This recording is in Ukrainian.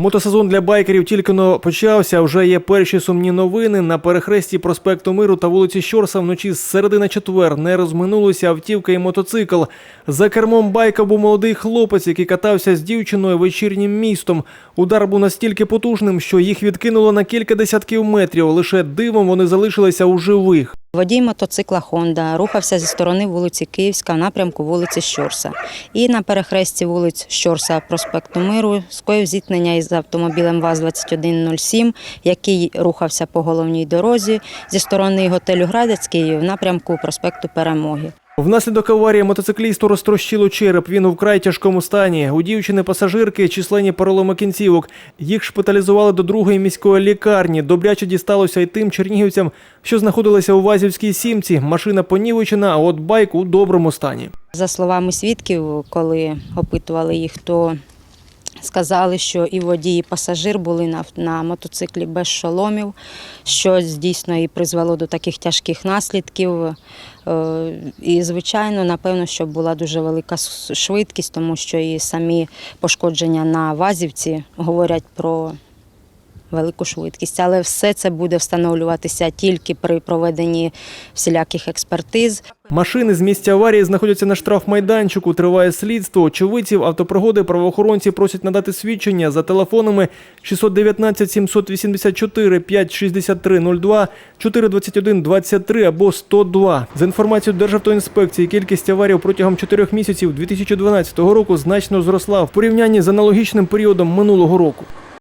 Мотосезон для байкерів тільки но почався. Вже є перші сумні новини. На перехресті проспекту Миру та вулиці Щорса вночі з середи на четвер не розминулися автівка і мотоцикл. За кермом байка був молодий хлопець, який катався з дівчиною вечірнім містом. Удар був настільки потужним, що їх відкинуло на кілька десятків метрів. Лише дивом вони залишилися у живих. Водій мотоцикла Honda рухався зі сторони вулиці Київська в напрямку вулиці Щорса. І на перехресті вулиць Щорса проспекту Миру скоїв зіткнення із автомобілем ВАЗ-2107, який рухався по головній дорозі зі сторони готелю Градецький в напрямку проспекту Перемоги. Внаслідок аварії мотоциклісту розтрощило череп. Він у вкрай тяжкому стані. У дівчини пасажирки численні переломи кінцівок. Їх шпиталізували до другої міської лікарні. Добряче дісталося й тим чернігівцям, що знаходилися у Вазівській сімці. Машина понівечена, а от байк у доброму стані. За словами свідків, коли опитували їх, то сказали, що і водій, і пасажир були на, на мотоциклі без шоломів, що дійсно і призвело до таких тяжких наслідків. Е, І, звичайно, напевно, що була дуже велика швидкість, тому що і самі пошкодження на вазівці говорять про велику швидкість. Але все це буде встановлюватися тільки при проведенні всіляких експертиз. Машини з місця аварії знаходяться на штрафмайданчику. Триває слідство. Очевидців автопригоди правоохоронці просять надати свідчення за телефонами 619 784 563 02, 421 23 або 102. За інформацією Державтоінспекції, кількість аварій протягом 4 місяців 2012 року значно зросла в порівнянні з аналогічним періодом минулого року.